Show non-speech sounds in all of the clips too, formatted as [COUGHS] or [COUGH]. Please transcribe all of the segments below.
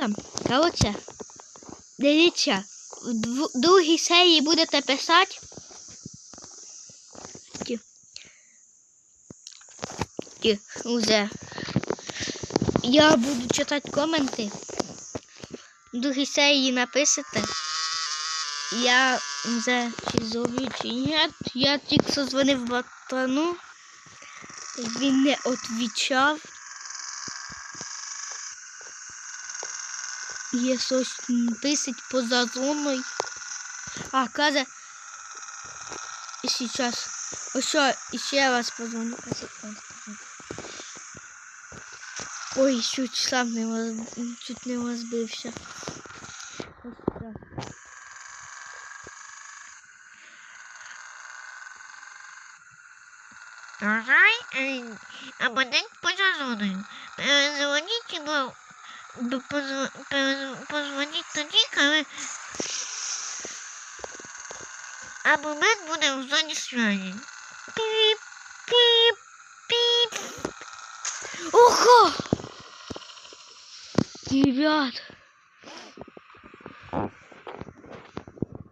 там. Коротше, дивіться, в другій серії будете писати. Уже. Я буду читати коменти. В другій серії напишете. Я вже чи зов'ю, чи ні. Я тільки созвонив батану. Він не відвічав. Є щось м, писить поза зоною. А, каже. І сейчас. Ось що, ще раз позвоню. А, секунду. Ой, чуть сам не роз... чуть не розбився. Ось так. Дорогой э, абонент поза зоною. Перезвоніть його, б- позв- перезв- позвоніть тоді, коли абонент буде в зоні связи. Піп, піп, піп. Ого! Ребят.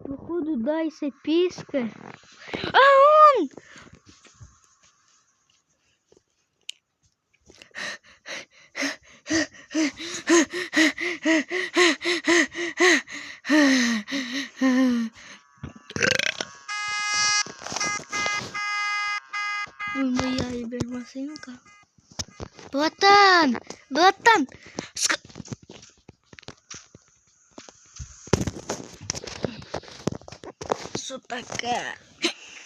Походу дайся писка. А он! Ой, моя ібермасинка. Братан! Братан! Ск... Таке?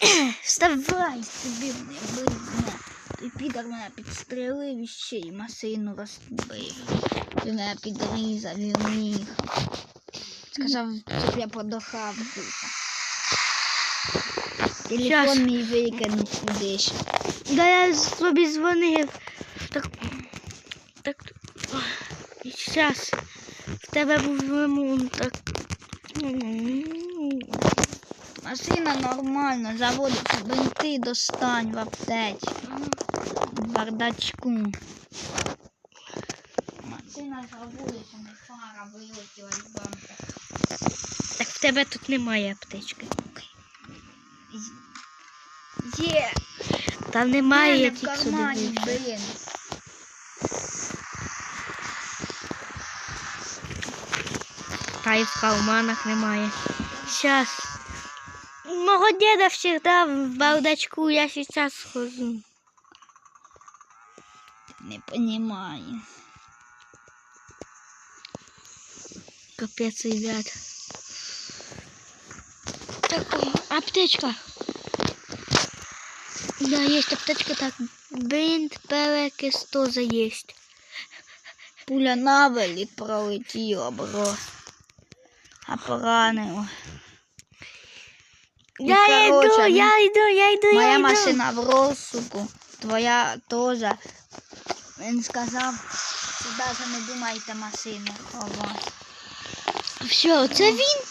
[COUGHS] Вставай, тобі не видно. Ти підар мене підстрелив і ще й машину розбив. Ти мене підрізав і уїхав. Сказав, щоб я подохав. Телефон мій викинув кудись. Да я собі дзвонив. Так. Так. І зараз в тебе був ремонт. Так. Машина нормально, заводиться, бинти достань в аптечці. В бардачку. Машина заводиться, не фара вилетіла з бампера. Так в тебе тут немає аптечки. Є. Там немає, я тільки сюди блін. Та й в карманах немає. Сейчас. Мого деда всегда в бардачку, я сейчас схожу. Не понімаю. Капец, ребят. Так, аптечка. Да, есть аптечка, так. Бинт, перекис тоже есть. Пуля навелі пролетіла, бро. А поранило. Я короче, иду, ну, я иду, я иду, я Моя иду. машина в розсуку, твоя теж. Він сказав, що навіть не думайте машину ховати. Все, це він.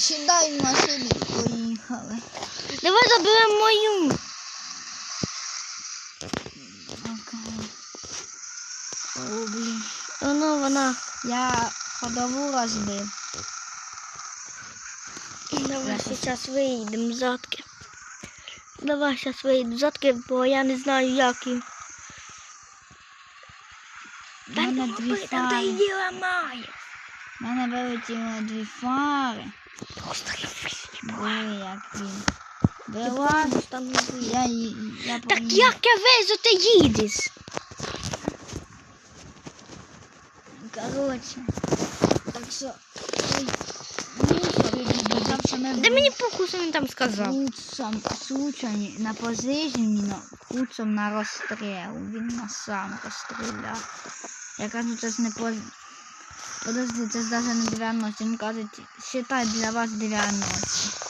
Сідай в машину і поїхали. Давай заберемо мою. Окей. О, блін. Воно, вона. Я ходову розбив. Давай Зараз. сейчас виїдемо задки. Давай сейчас виїдемо задки, бо я не знаю, як їм. У мене дві фари. У мене вилетіло дві фари. Диви, як він. Вилазь. там не виїде. Я, ї- я Так як я везу, ти їдеш? Короче. Так що. Де мені похуй, він там сказав? Худсом, сучані на позиції, но худсом на розстріл. Він нас сам розстріляв. Я кажу, це ж не поз... Подожди, це ж навіть не 90. Він каже, считай для вас 90.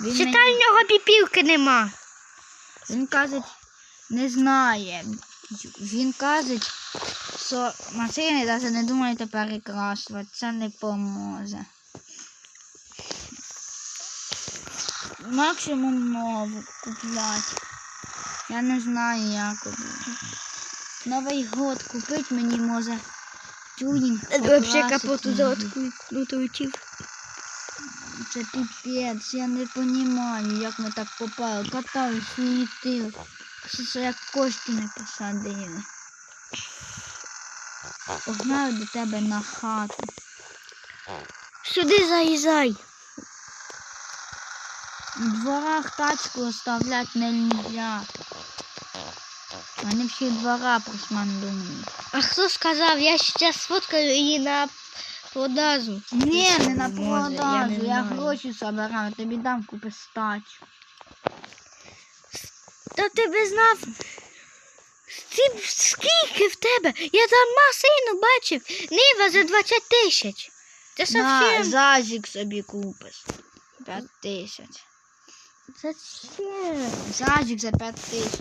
Він, Читай, мені- в нього піпівки нема. він каже, не знає. Він каже, що машини навіть не думайте перекрашувати, це не поможе. Максимум нову купляти. Я не знаю, як. Новий год купити мені може тюнінг. Вообще покрасити капоту накрутив. Це піпець, я не розумію, як ми так попали. Катали, суетили. Це як кошти не посадили. Погнали до тебе на хату. Сюди заїжджай. У дворах тачку оставлять нельзя. Вони всі двора просмандують. А хто сказав, я зараз сфоткаю її на продажу. Ні, не на Може, я продажу, не я гроші собираю, тобі дам купи тачку. Та ти би знав. Скільки в тебе? Я там машину бачив. Нива за 20 тисяч. Це На, совсем. зазік собі купиш. П'ять тисяч. Зачем? Зазік за п'ять.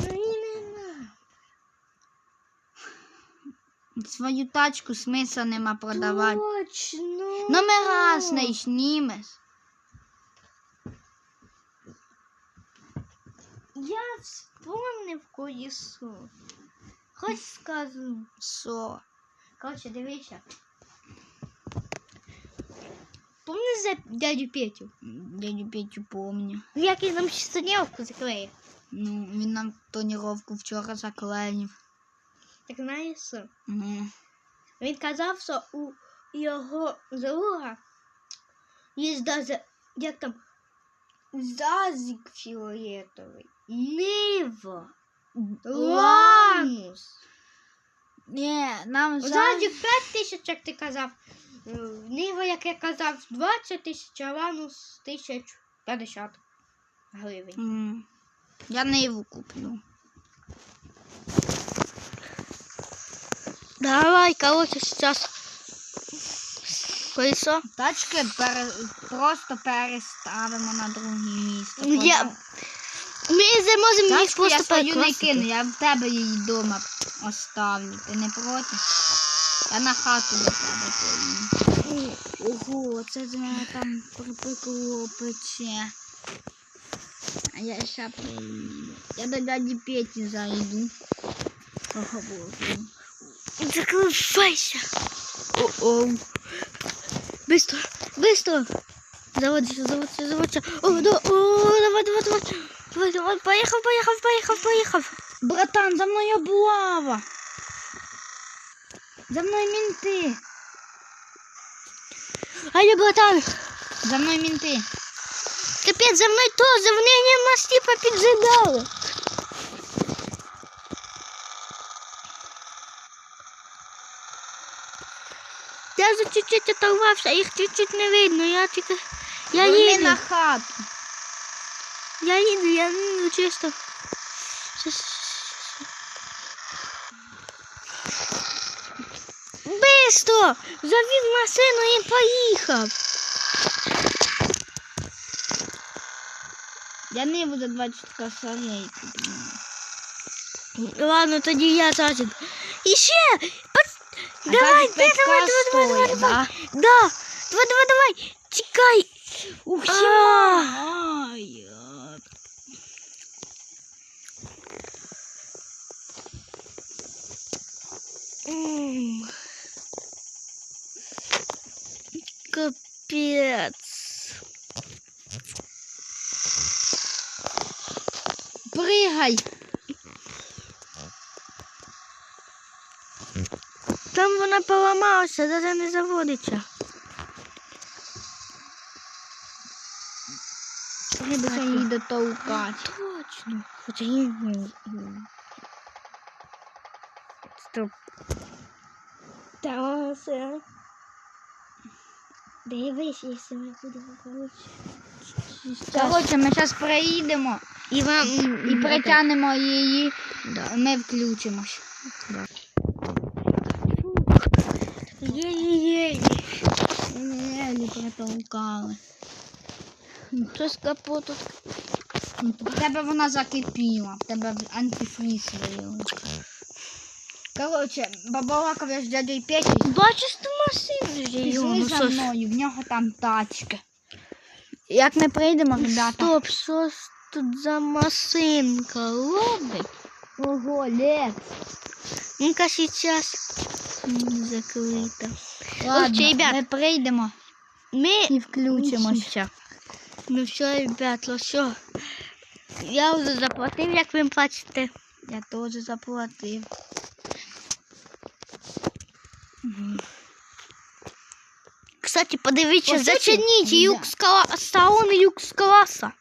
Мені. Свою тачку смисла нема продавати. Точно. Номера знімеш. Я вспомнив колесо. Хоч скажу. Що? Короче, дивися. Помниш за дядю Петю? Дядю Петю помню. Як він нам щитонівку заклеїв? Ну, він нам тоніровку вчора заклеїв. Так знаєш що? Ну, Він казав, що у його друга є даже, як там, зазик фіолетовий. Нива. Ланус. Ні, нам Зазик 5 тисяч, як ти казав. Е, Нива, як я казав, 20 тисяч, а ланус тисяч 50 гривень. М, Я Ниву куплю. Давай, короче, сейчас. Колесо. Тачки пере... просто переставимо на друге місце. Ну, Я- Ми зможемо їх Тачку я свою не кину, я в тебе її вдома оставлю. Ти не проти? Я на хату до тебе поїду. Ого, це з мене там припекло пече. А я ще приїду. Я до дяді Петі зайду. Поговорю. Закрывайся. О-о. Быстро, быстро. Заводится, заводится, заводится. О, да, о, давай, давай, давай. Давай, давай, поехал, поехал, поехал, поехал. Братан, за мною облава. За мною мінти. Алло, братан. За мною мінти. Капец, за мной тоже, в ней мости попиджидало. Я за чуть-чуть оторвався, їх чуть-чуть не видно. Я тільки. Я Вони їду. на хату. Я їду, я ну, чисто. Бистро! Завів машину і поїхав. Я ниву за 20 косарей куплю. Ладно, тоді я зажиг. І ще! Пос- А Давай, так давай, давай, п'ятка давай, давай, стоїть, давай. да? Да, давай, давай, давай. Чекай. Ух, А. Сіма! Капец. Пригай! Там вона поламалася, навіть не заводиться. Треба її дотовкати. Точно. Хоча я... Стоп. Та все. Дивись, якщо ми будемо коротше. Коротше, ми зараз приїдемо І вам і притягнемо її, Да. ми включимось. Єй-єй-єй. Не, не притовкали. Що з капоту? В тебе вона закипіла, в тебе антифріз виявили. Коротше, бабалакав я з дядей Петю. Бачиш ту машину? Пішли за мною, в нього там тачки. Як ми прийдемо, ребята. Стоп, що ж тут за машинка робить? Ого, Лекс. Ну-ка сейчас. Закрита. Ладно, ребят. ми прийдемо Ми і. Включимося. Ну все, ребят, ну все. Я вже заплатив, як ви бачите. Я теж заплатив. Кстати, подивіться, По зачиніть да. юкс класа, саун юкс класа.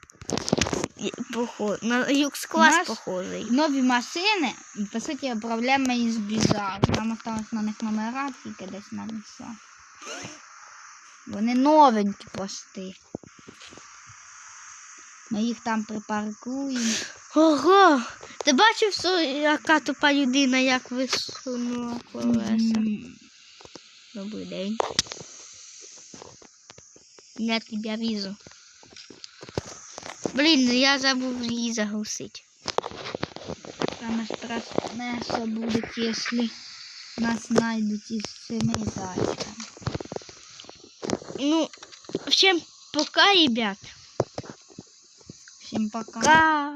Похож, на юкс клас похожий. Нові машини, по суті, проблема із бізару. Нам осталось на них номера тільки десь написати. Вони новенькі пости. Ми їх там припаркуємо. Ого! Ти бачив, яка тупа людина, як висунула колеса? Мгм. Добрий день. Я тебе візу. Блін, я забув її заглушити. Саме страшне, що буде, якщо нас знайдуть із цими зайцями. Ну, всем пока, ребят. Всім пока. Пока.